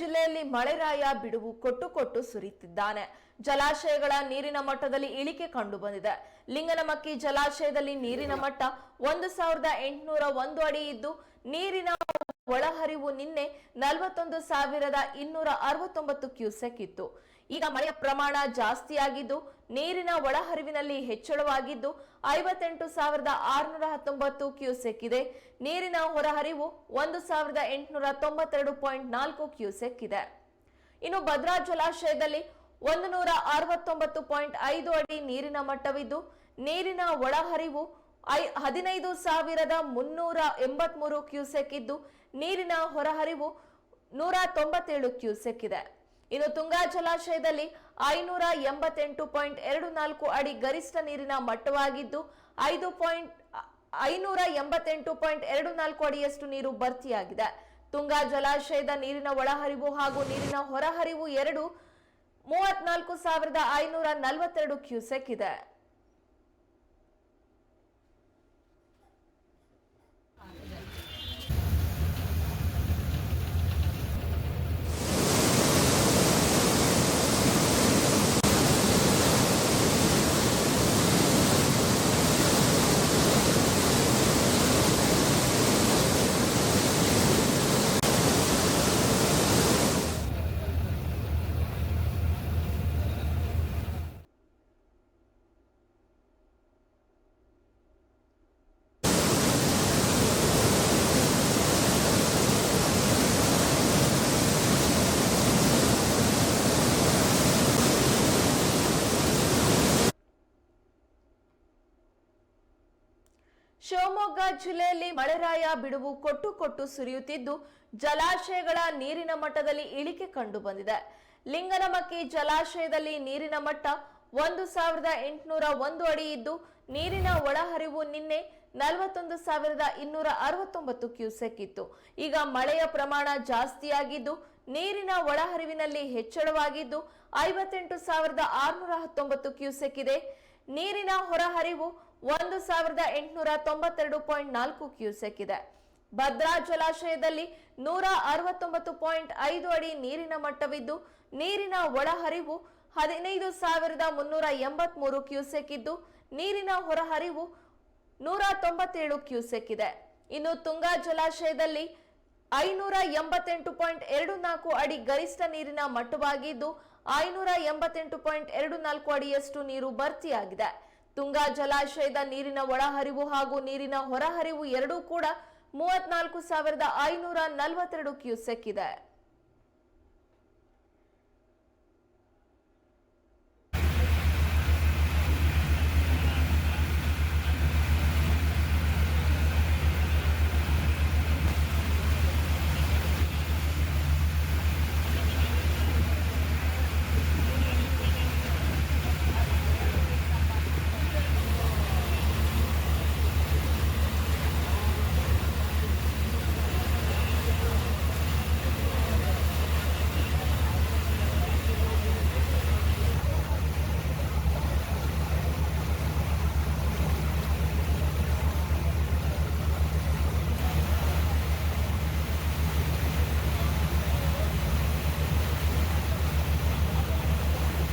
ಜಿಲ್ಲೆಯಲ್ಲಿ ಮಳೆರಾಯ ಬಿಡುವು ಕೊಟ್ಟು ಕೊಟ್ಟು ಸುರಿಯುತ್ತಿದ್ದಾನೆ. ಜಲಾಶಯಗಳ ನೀರಿನ ಮಟ್ಟದಲ್ಲಿ ಇಳಿಕೆ ಕಂಡು ಬಂದಿದೆ ಲಿಂಗನಮಕ್ಕಿ ಜಲಾಶಯದಲ್ಲಿ ನೀರಿನ ಮಟ್ಟ ಒಂದು ಸಾವಿರದ ಎಂಟುನೂರ ಒಂದು ಅಡಿ ಇದ್ದು, ನೀರಿನ ಒಳಹರಿವು ನಿನ್ನೆ ನಲವತ್ತೊಂದು ಸಾವಿರದ ಇನ್ನೂರ ಅರವತ್ತೊಂಬತ್ತು ಕ್ಯೂಸೆಕ್ ಇತ್ತು. ಈಗ ಮಳೆಯ ಪ್ರಮಾಣ ಜಾಸ್ತಿಯಾಗಿದ್ದು ನೀರಿನ ಒಳಹರಿವಿನಲ್ಲಿ ಹೆಚ್ಚಳವಾಗಿದ್ದು, ಐವತ್ತೆಂಟು ಸಾವಿರದ ಆರುನೂರ ಹತ್ತೊಂಬತ್ತು ಕ್ಯೂಸೆಕ್ ಇದೆ. ನೀರಿನ ಹೊರಹರಿವು ಒಂದು ಸಾವಿರದ ಎಂಟುನೂರ ತೊಂಬತ್ತೆರಡು ಪಾಯಿಂಟ್ ನಾಲ್ಕು ಕ್ಯೂಸೆಕ್ ಇದೆ. ಇನ್ನು ಭದ್ರಾ ಜಲಾಶಯದಲ್ಲಿ ಒಂದು ನೂರ ಅರವತ್ತೊಂಬತ್ತು ಪಾಯಿಂಟ್ ಐದು ಅಡಿ ನೀರಿನ ಮಟ್ಟವಿದ್ದು, ನೀರಿನ ಒಳಹರಿವು ಐ ಹದಿನೈದು ಸಾವಿರದ ಮುನ್ನೂರ ಎಂಬತ್ಮೂರು ಕ್ಯೂಸೆಕ್ ಇದ್ದು, ನೀರಿನ ಹೊರಹರಿವು ನೂರ ತೊಂಬತ್ತೇಳು ಕ್ಯೂಸೆಕ್ ಇದೆ. ಇನ್ನು ತುಂಗಾ ಜಲಾಶಯದಲ್ಲಿ ಐನೂರ ಎಂಬತ್ತೆಂಟು ಪಾಯಿಂಟ್ ಎರಡು ನಾಲ್ಕು ಅಡಿ ಗರಿಷ್ಠ ನೀರಿನ ಮಟ್ಟವಾಗಿದ್ದು, ಐದು ಪಾಯಿಂಟ್, ಐನೂರ ಎಂಬತ್ತೆಂಟು ಪಾಯಿಂಟ್ ಎರಡು ನಾಲ್ಕು ಅಡಿಯಷ್ಟು ನೀರು ಭರ್ತಿಯಾಗಿದೆ. ತುಂಗಾ ಜಲಾಶಯದ ನೀರಿನ ಒಳಹರಿವು ಹಾಗೂ ನೀರಿನ ಹೊರಹರಿವು ಎರಡು ಮೂವತ್ನಾಲ್ಕು ಸಾವಿರದ ಐನೂರ ನಲವತ್ತೆರಡು ಕ್ಯೂಸೆಕ್ ಇದೆ. ಶಿವಮೊಗ್ಗ ಜಿಲ್ಲೆಯಲ್ಲಿ ಮಳೆರಾಯ ಬಿಡುವು ಕೊಟ್ಟು ಕೊಟ್ಟು ಸುರಿಯುತ್ತಿದ್ದು, ಜಲಾಶಯಗಳ ನೀರಿನ ಮಟ್ಟದಲ್ಲಿ ಇಳಿಕೆ ಕಂಡು ಬಂದಿದೆ ಲಿಂಗನಮಕ್ಕಿ ಜಲಾಶಯದಲ್ಲಿ ನೀರಿನ ಮಟ್ಟ ಒಂದು ಸಾವಿರದ ಎಂಟುನೂರ ಒಂದು ಅಡಿ ಇದ್ದು, ನೀರಿನ ಒಳಹರಿವು ನಿನ್ನೆ ನಲವತ್ತೊಂದು ಸಾವಿರದ ಇನ್ನೂರ ಅರವತ್ತೊಂಬತ್ತು ಕ್ಯೂಸೆಕ್ ಇತ್ತು. ಈಗ ಮಳೆಯ ಪ್ರಮಾಣ ಜಾಸ್ತಿಯಾಗಿದ್ದು, ನೀರಿನ ಒಳಹರಿವಿನಲ್ಲಿ ಹೆಚ್ಚಳವಾಗಿದ್ದು, ಐವತ್ತೆಂಟು ಸಾವಿರದ ಆರುನೂರ ಹತ್ತೊಂಬತ್ತು ಕ್ಯೂಸೆಕ್ ಇದೆ. ನೀರಿನ ಹೊರಹರಿವು ಒಂದು ಸಾವಿರದ ಎಂಟುನೂರ ತೊಂಬತ್ತೆರಡು ಪಾಯಿಂಟ್ ನಾಲ್ಕು ಕ್ಯೂಸೆಕ್ ಇದೆ. ಭದ್ರಾ ಜಲಾಶಯದಲ್ಲಿ ನೂರ ಅರವತ್ತೊಂಬತ್ತು ಪಾಯಿಂಟ್ ಐದು ಅಡಿ ನೀರಿನ ಮಟ್ಟವಿದ್ದು, ನೀರಿನ ಒಳಹರಿವು ಹದಿನೈದು ಸಾವಿರದ ಮುನ್ನೂರ ಎಂಬತ್ಮೂರು ಕ್ಯೂಸೆಕ್ ಇದ್ದು, ನೀರಿನ ಹೊರಹರಿವು ನೂರ ತೊಂಬತ್ತೇಳು ಕ್ಯೂಸೆಕ್ ಇದೆ. ಇನ್ನು ತುಂಗಾ ಜಲಾಶಯದಲ್ಲಿ ಐನೂರ ಎಂಬತ್ತೆಂಟು ಪಾಯಿಂಟ್ ಎರಡು ನಾಲ್ಕು ಅಡಿ ಗರಿಷ್ಠ ನೀರಿನ ಮಟ್ಟವಾಗಿದ್ದು, ಐನೂರ ಎಂಬತ್ತೆಂಟು ಪಾಯಿಂಟ್ ಎರಡು ನಾಲ್ಕು ಅಡಿಯಷ್ಟು ನೀರು ಭರ್ತಿಯಾಗಿದೆ. ತುಂಗಾ ಜಲಾಶಯದ ನೀರಿನ ಒಳಹರಿವು ಹಾಗೂ ನೀರಿನ ಹೊರಹರಿವು ಎರಡೂ ಕೂಡ ಮೂವತ್ನಾಲ್ಕು ಸಾವಿರದ ಐನೂರ ನಲವತ್ತೆರಡು ಕ್ಯೂಸೆಕ್ ಇದೆ.